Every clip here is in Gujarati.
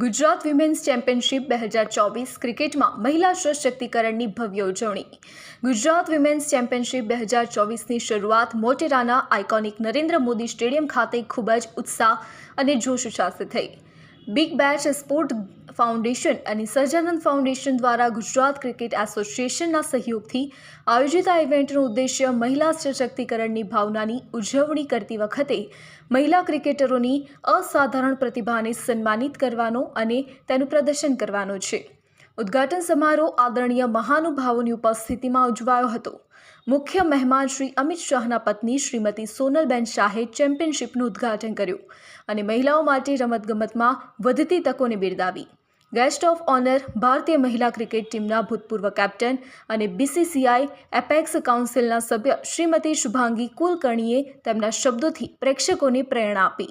ગુજરાત વિમેન્સ ચેમ્પિયનશિપ બે હજાર ચોવીસ ક્રિકેટમાં મહિલા સશક્તિકરણની ભવ્ય ઉજવણી. ગુજરાત વિમેન્સ ચેમ્પિયનશિપ બે હજાર ચોવીસની શરૂઆત મોટેરાના આઇકોનિક નરેન્દ્ર મોદી સ્ટેડિયમ ખાતે ખૂબ જ ઉત્સાહ અને જોશ સાથે થઈ. બિગ બેચ સ્પોર્ટ ફાઉન્ડેશન અને સહજાનંદ ફાઉન્ડેશન દ્વારા ગુજરાત ક્રિકેટ એસોસિએશનના સહયોગથી આયોજિત આ ઇવેન્ટનો ઉદ્દેશ્ય મહિલા સશક્તિકરણની ભાવનાની ઉજવણી કરતી વખતે મહિલા ક્રિકેટરોની અસાધારણ પ્રતિભાને સન્માનિત કરવાનો અને તેનું પ્રદર્શન કરવાનો છે. ઉદ્ઘાટન સમારોહ આદરણીય મહાનુભાવોની ઉપસ્થિતિમાં ઉજવાયો હતો. મુખ્ય મહેમાન શ્રી અમિત શાહના પત્ની શ્રીમતી સોનલબેન શાહે ચેમ્પિયનશિપનું ઉદ્ઘાટન કર્યું અને મહિલાઓ માટે રમતગમતમાં વધતી તકોને બિરદાવી. ગેસ્ટ ઓફ ઓનર ભારતીય મહિલા ક્રિકેટ ટીમના ભૂતપૂર્વ કેપ્ટન અને બીસીસીઆઈ એપેક્સ કાઉન્સિલના સભ્ય શ્રીમતી શુભાંગી કુલકર્ણીએ તેમના શબ્દોથી પ્રેક્ષકોને પ્રેરણા આપી.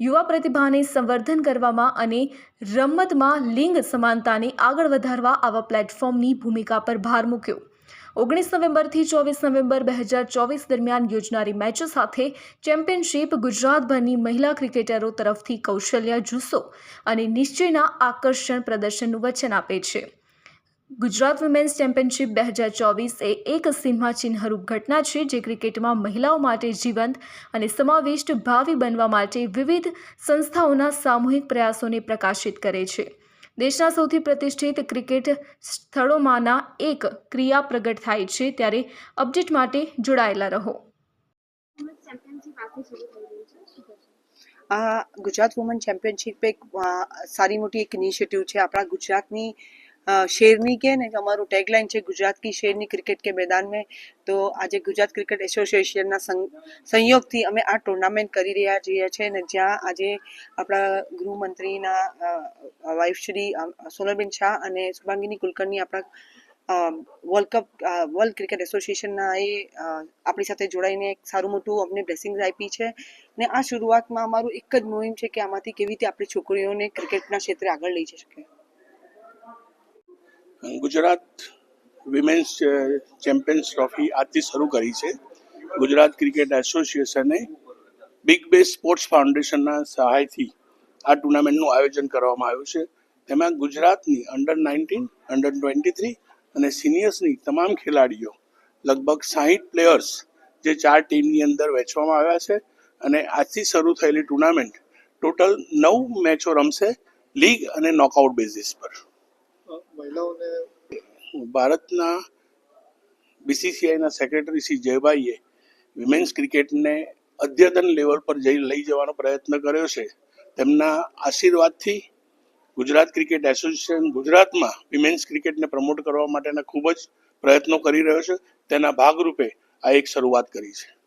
યુવા પ્રતિભાને સંવર્ધન કરવામાં અને રમતમાં લિંગ સમાનતાને આગળ વધારવા આવા પ્લેટફોર્મની ભૂમિકા પર ભાર મૂક્યો. ઓગણીસ નવેમ્બરથી ચોવીસ નવેમ્બર બે હજાર ચોવીસ દરમિયાન યોજનારી મેચો સાથે ચેમ્પિયનશિપ ગુજરાતભરની મહિલા ક્રિકેટરો તરફથી કૌશલ્ય જુસ્સો અને નિશ્ચયના આકર્ષણ પ્રદર્શનનું વચન આપે છે. ગુજરાત વિમેન્સ ચેમ્પિયનશિપ બે હજાર ચોવીસ એ એક સિંહાચિહ્નરૂપ ઘટના છે જે ક્રિકેટમાં મહિલાઓ માટે જીવંત અને સમાવિષ્ટ ભાવિ બનવા માટે વિવિધ સંસ્થાઓના સામૂહિક પ્રયાસોને પ્રકાશિત કરે છે. દેશના સૌથી પ્રતિષ્ઠિત ક્રિકેટ સ્થળોમાંના એક ક્રિયા પ્રગટ થાય છે, ત્યારે અપડેટ માટે જોડાયેલા રહો? આ ગુજરાત વુમન ચેમ્પિયનશિપ એક સારી મોટી એક ઇનિશિયેટિવ છે આપણા ગુજરાતની શેરની કે ને અમારું ટેગલાઇન છે ગુજરાત કી શેરની ક્રિકેટ કે મેદાન તો આજે ગુજરાત ક્રિકેટ એસોસિએશનના સંયોગથી અમે આ ટુર્નામેન્ટ કરી રહ્યા છીએ છે ને જ્યાં આજે આપણા ગૃહમંત્રીના વાઇફ શ્રી સોનલબેન શાહ અને શુભાંગીની કુલકર્ણી આપણા વર્લ્ડ કપ વર્લ્ડ ક્રિકેટ એસોસિએશનના એ આપણી સાથે જોડાઈને એક સારું મોટું અમને બ્લેસિંગ્સ આપી છે. ને આ શરૂઆતમાં અમારું એક જ મુહિમ છે કે આમાંથી કેવી રીતે આપણી છોકરીઓને ક્રિકેટના ક્ષેત્રે આગળ લઈ જઈ શકે ગુજરાત વિમેન્સ ચેમ્પિયન્સ ટ્રોફી આજથી શરૂ કરી છે. ગુજરાત ક્રિકેટ એસોસિએશને બિગ બે સ્પોર્ટ્સ ફાઉન્ડેશનના સહાયથી આ ટુર્નામેન્ટનું આયોજન કરવામાં આવ્યું છે. તેમાં ગુજરાતની under nineteen under twenty three અને સિનિયર્સની તમામ ખેલાડીઓ, લગભગ સાહીઠ પ્લેયર્સ જે ચાર ટીમની અંદર વહેંચવામાં આવ્યા છે અને આજથી શરૂ થયેલી ટુર્નામેન્ટ ટોટલ નવ મેચો રમશે, લીગ અને નોકઆઉટ બેઝિસ પર. મહિલાઓને ભારતના બીસીસીઆઈના સેક્રેટરી શ્રી જયભાઈએ વિમેન્સ ક્રિકેટને અદ્યતન લેવલ પર જઈ લઈ જવાનો પ્રયત્ન કર્યો છે. તેમના આશીર્વાદથી ગુજરાત ક્રિકેટ એસોસિએશન ગુજરાતમાં વિમેન્સ ક્રિકેટને પ્રમોટ કરવા માટેના ખૂબ જ પ્રયત્નો કરી રહ્યો છે. તેના ભાગરૂપે આ એક શરૂઆત કરી છે.